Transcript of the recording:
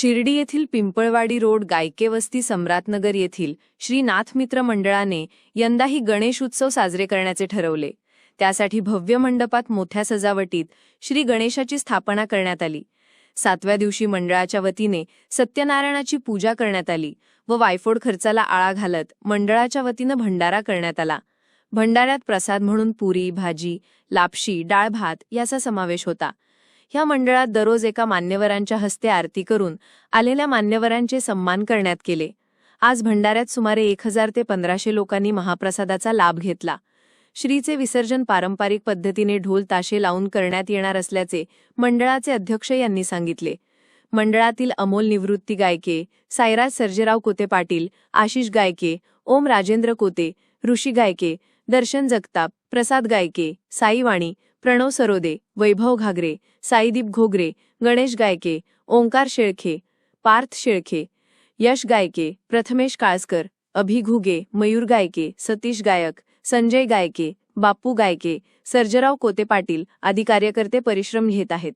शिर्डी येथील पिंपळवाडी रोड गायके वस्ती सम्राटनगर येथील श्री नाथमित्र मंडळाने यंदाही गणेश उत्सव साजरे करण्याचे ठरवले. त्यासाठी भव्य मंडपात मोठ्या सजावटीत श्री गणेशाची स्थापना करण्यात आली. सातव्या दिवशी मंडळाच्या वतीने सत्यनारायणाची पूजा करण्यात आली व वायफोड खर्चाला आळा घालत मंडळाच्या वतीनं भंडारा करण्यात आला. भंडाऱ्यात प्रसाद म्हणून पुरी भाजी लापशी डाळ भात याचा समावेश होता. ह्या मंडळात दररोज एका मान्यवरांच्या हस्ते आरती करून आलेल्या मान्यवरांचे सन्मान करण्यात केले. आज भंडाऱ्यात सुमारे एक हजार ते पंधराशे लोकांनी महाप्रसादाचा लाभ घेतला. श्रीचे विसर्जन पारंपरिक पद्धतीने ढोल ताशे लावून करण्यात येणार असल्याचे मंडळाचे अध्यक्ष यांनी सांगितले. मंडळातील अमोल निवृत्ती गायके सायराज सर्जेराव कोते पाटील आशिष गायके ओम राजेंद्र कोते ऋषी गायके दर्शन जगताप प्रसाद गायके साईवाणी प्रणव सरोदे वैभव घागरे साईदीप घोगरे गणेश गायके ओंकार शेळखे पार्थ शेळखे यश गायके प्रथमेश काळसकर अभि घुगे मयूर गायके सतीश गायक संजय गायके बापू गायके सर्जराव कोते पाटील आदी कार्यकर्ते परिश्रम घेत आहेत.